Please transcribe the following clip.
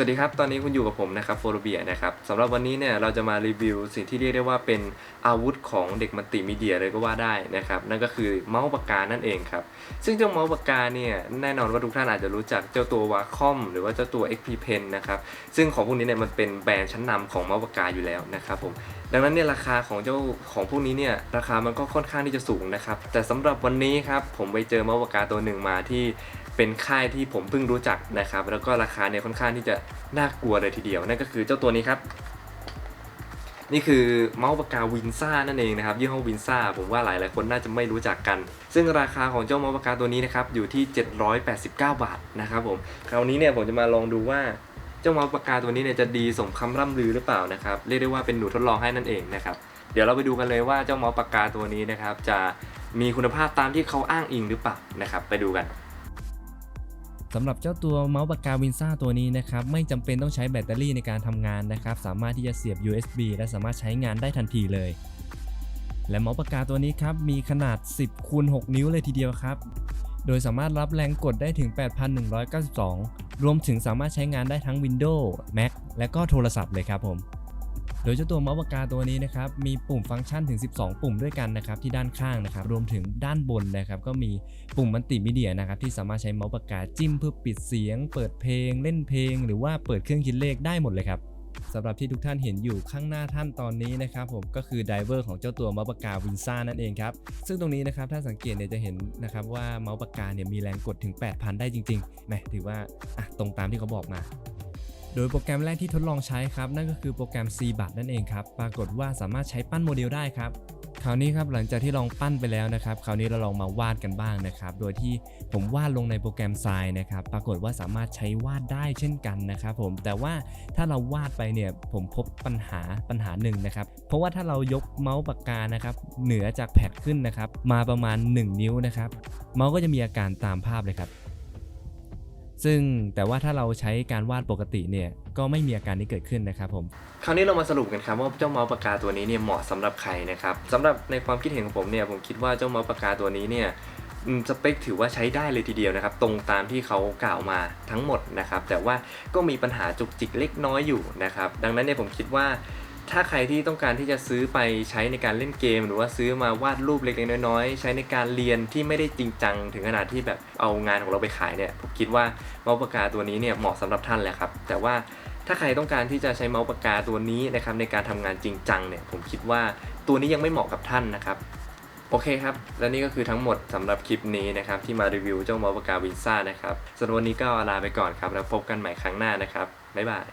สวัสดีครับ ตอนนี้คุณอยู่กับผมนะครับโฟโรเบียนะครับสำหรับวันนี้เนี่ยเราจะมารีวิวสิ่งที่เรียกได้ว่าเป็นอาวุธของเด็กมัลติมีเดียเลยก็ว่าได้นะครับนั่นก็คือเมาส์ปากกานั่นเองครับ ซึ่งเจ้าเมาส์ปากกาเนี่ยแน่นอนว่าทุกท่านอาจจะรู้จักเจ้าตัววาคอมหรือว่าเจ้าตัว XP Pen นะครับซึ่งของพวกนี้เนี่ยมันเป็นแบรนด์ชั้นนำของเมาส์ปากกาอยู่แล้วนะครับผมดังนั้นเนี่ยราคาของเจ้าของพวกนี้เนี่ยราคามันก็ค่อนข้างที่จะสูงนะครับแต่สำหรับวันนี้ครับผมไปเจอเมาส์ปากกาตัวหนึ่งมาที่ เป็นค่ายที่ผมเพิ่งรู้จักนะครับ แล้วก็ราคาเนี่ยค่อนข้างที่จะน่ากลัวเลยทีเดียว นั่นก็คือเจ้าตัวนี้ครับ นี่คือเมาส์ปากกาวินซ่านั่นเองนะครับยี่ห้อวินซ่าผมว่าหลายหลายคนน่าจะไม่รู้จักกัน ซึ่งราคาของเจ้าเมาส์ปากกาตัวนี้นะครับอยู่ที่ 789 บาทนะครับผมคราวนี้เนี่ยผมจะมาลองดูว่าเจ้าเมาส์ปากกาตัวนี้เนี่ยจะดีสมคำร่ำลือหรือเปล่านะครับเรียกได้ว่าเป็นหนูทดลองให้นั่นเองนะครับเดี๋ยวเราไปดูกันเลยว่าเจ้าเมาส์ปากกาตัวนี้นะครับจะมีคุณภาพตามที่เขาอ้างอิงหรือเปล่านะครับ ไปดูกัน สำหรับเจ้าตัวเมาส์ปากกาวินซ่าตัวนี้นะครับไม่จำเป็นต้องใช้แบตเตอรี่ในการทำงานนะครับสามารถที่จะเสียบ USB และสามารถใช้งานได้ทันทีเลย และเมาส์ปากกาตัวนี้ครับมีขนาด 10คูณ6นิ้วเลยทีเดียวครับ โดยสามารถรับแรงกดได้ถึง 8,192 รวมถึงสามารถใช้งานได้ทั้ง Windows Mac และก็โทรศัพท์เลยครับผม ดยเจ้าตัวเมาส์ปากกาตัวนี้นะครับมีปุ่มฟังก์ชันถึง 12 ปุ่มด้วยกันนะครับที่ด้านข้างนะครับรวมถึงด้านบนนะครับก็มีปุ่มมัลติมีเดียนะครับที่สามารถใช้เมาส์ปากกาจิ้มเพื่อปิดเสียง เปิดเพลง เล่นเพลง หรือว่าเปิดเครื่องคิดเลขได้หมดเลยครับสำหรับที่ทุกท่านเห็นอยู่ข้างหน้าท่านตอนนี้นะครับผมก็คือไดเวอร์ของเจ้าตัวเมาส์ปากกาวินซ่านั่นเองครับ ซึ่งตรงนี้นะครับถ้าสังเกตเนี่ยจะเห็นนะครับว่าเมาส์ปากกาเนี่ยมีแรงกดถึง 8,000 ได้จริงๆแหมถือว่าอะตรงตามที่เขาบอกมา โดยโปรแกรมแรกที่ทดลองใช้ครับนั่นก็คือโปรแกรม C บัตนั่นเองครับปรากฏว่าสามารถใช้ปั้นโมเดลได้ครับคราวนี้ครับหลังจากที่ลองปั้นไปแล้วนะครับคราวนี้เราลองมาวาดกันบ้างนะครับ โดยที่ผมวาดลงในโปรแกรมทรายนะครับ ปรากฏว่าสามารถใช้วาดได้เช่นกันนะครับผมแต่ว่าถ้าเราวาดไปเนี่ยผมพบปัญหาปัญหาหนึ่งนะครับ เพราะว่าถ้าเรายกเมาส์ปากกานะครับเหนือจากแพดขึ้นนะครับ มาประมาณ 1 นิ้วนะครับ เมาส์ก็จะมีอาการตามภาพเลยครับ ซึ่งแต่ว่าถ้าเราใช้การวาดปกติเนี่ยก็ไม่มีอาการนี้เกิดขึ้นนะครับผมคราวนี้เรามาสรุปกันครับว่าเจ้าเมาส์ปากกาตัวนี้เนี่ยเหมาะสำหรับใครนะครับสำหรับในความคิดเห็นของผมเนี่ยผมคิดว่าเจ้าเมาส์ปากกาตัวนี้เนี่ยสเปคถือว่าใช้ได้เลยทีเดียวนะครับ ตรงตามที่เขากล่าวมาทั้งหมดนะครับ แต่ว่าก็มีปัญหาจุกจิกเล็กน้อยอยู่นะครับ ดังนั้นเนี่ยผมคิดว่า ถ้าใครที่ต้องการที่จะซื้อไปใช้ในการเล่นเกม หรือว่าซื้อมาวาดรูปเล็กๆน้อยๆ ใช้ในการเรียนที่ไม่ได้จริงจัง ถึงขนาดที่แบบเอางานของเราไปขายเนี่ยผมคิดว่าเมาส์ปากกาตัวนี้เนี่ยเหมาะสำหรับท่านแหละครับ แต่ว่าถ้าใครต้องการที่จะใช้เมาส์ปากกาตัวนี้นะครับในการทำงานจริงจังเนี่ยผมคิดว่าตัวนี้ยังไม่เหมาะกับท่านนะครับโอเคครับ และนี่ก็คือทั้งหมดสำหรับคลิปนี้นะครับ ที่มารีวิวเจ้าเมาส์ปากกาวินซ่านะครับสำหรับวันนี้ก็ลาไปก่อนครับ แล้วพบกันใหม่ครั้งหน้านะครับ บ๊ายบาย